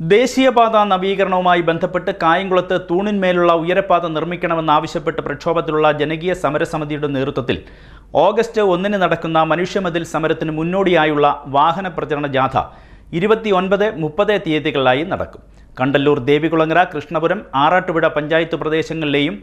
ദേശീയപാത നവീകരണവുമായി ബന്ധപ്പെട്ട് കായംകുളത്ത് തൂണിന്മേലുള്ള ഉയരപാത നിർമ്മിക്കണമെന്നാവശ്യപ്പെട്ട് പ്രക്ഷോഭത്തിലുള്ള ജനകീയ സമരസമിതിയുടെ നേതൃത്വത്തിൽ ഓഗസ്റ്റ് ഒന്നിന് നടക്കുന്ന മനുഷ്യമതിൽ സമരത്തിന് മുന്നോടിയായുള്ള വാഹന പ്രചരണ ജാഥ ഇരുപത്തിയൊൻപത് മുപ്പത് തീയതികളിലായി നടക്കും. കണ്ടല്ലൂർ ദേവികുളങ്ങര കൃഷ്ണപുരം ആറാട്ടുപുഴ പഞ്ചായത്ത് പ്രദേശങ്ങളിലെയും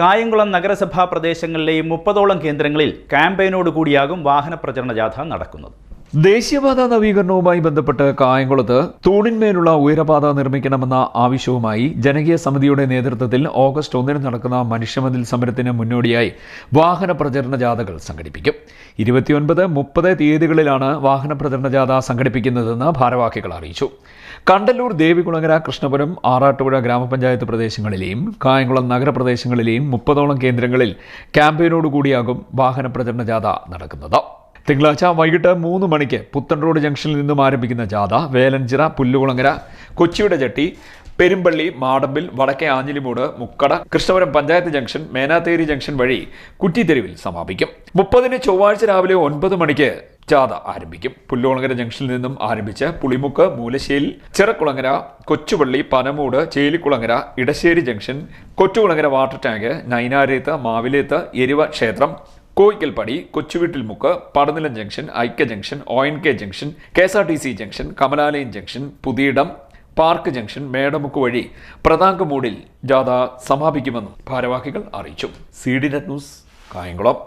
കായംകുളം നഗരസഭാ പ്രദേശങ്ങളിലെയും മുപ്പതോളം കേന്ദ്രങ്ങളിൽ ക്യാമ്പയിനോടുകൂടിയാകും വാഹന പ്രചരണ ജാഥ നടക്കുന്നത്. ദേശീയപാത നവീകരണവുമായി ബന്ധപ്പെട്ട് കായംകുളത്ത് തൂണിന്മേലുള്ള ഉയരപാത നിർമ്മിക്കണമെന്ന ആവശ്യവുമായി ജനകീയ സമിതിയുടെ നേതൃത്വത്തിൽ ഓഗസ്റ്റ് ഒന്നിന് നടക്കുന്ന മനുഷ്യമതിൽ സമരത്തിന് മുന്നോടിയായി വാഹന പ്രചരണ ജാഥകൾ സംഘടിപ്പിക്കും. ഇരുപത്തിയൊൻപത് മുപ്പത് തീയതികളിലാണ് വാഹന പ്രചരണ ജാഥ സംഘടിപ്പിക്കുന്നതെന്ന് ഭാരവാഹികൾ അറിയിച്ചു. കണ്ടല്ലൂർ ദേവികുളങ്ങര കൃഷ്ണപുരം ആറാട്ടുപുഴ ഗ്രാമപഞ്ചായത്ത് പ്രദേശങ്ങളിലെയും കായംകുളം നഗരപ്രദേശങ്ങളിലെയും മുപ്പതോളം കേന്ദ്രങ്ങളിൽ ക്യാമ്പയിനോടുകൂടിയാകും വാഹന പ്രചരണ ജാഥ നടക്കുന്നത്. തിങ്കളാഴ്ച വൈകിട്ട് മൂന്ന് മണിക്ക് പുത്തൻ റോഡ് ജംഗ്ഷനിൽ നിന്നും ആരംഭിക്കുന്ന ജാഥ വേലഞ്ചിറ പുല്ലുകുളങ്ങര കൊച്ചിയുടെ ചട്ടി പെരുമ്പള്ളി മാടമ്പിൽ വടക്കേ ആഞ്ഞിലിമൂട് മുക്കട കൃഷ്ണപുരം പഞ്ചായത്ത് ജംഗ്ഷൻ മേനാത്തേരി ജംഗ്ഷൻ വഴി കുറ്റിത്തെരുവിൽ സമാപിക്കും. മുപ്പതിന് ചൊവ്വാഴ്ച രാവിലെ ഒൻപത് മണിക്ക് ജാഥ ആരംഭിക്കും. പുല്ലുകുളങ്ങര ജംഗ്ഷനിൽ നിന്നും ആരംഭിച്ച് Pulimukku Moolasseri Chirakulangara Kochupally Panamoodu Chelikulangara Edasseri junction Kochukulangara water tank Nainarethu Mavilethu Eriva ക്ഷേത്രം കോയിക്കൽപ്പടി കൊച്ചുവീട്ടിൽ മുക്ക് Padanilam junction Aikya junction O N K junction K S R T C junction Kamalalayam junction Puthiyidam park junction Medamukku വഴി പ്രതാങ്കമൂടിൽ ജാഥ സമാപിക്കുമെന്നും ഭാരവാഹികൾ അറിയിച്ചു. C D net news Kayamkulam.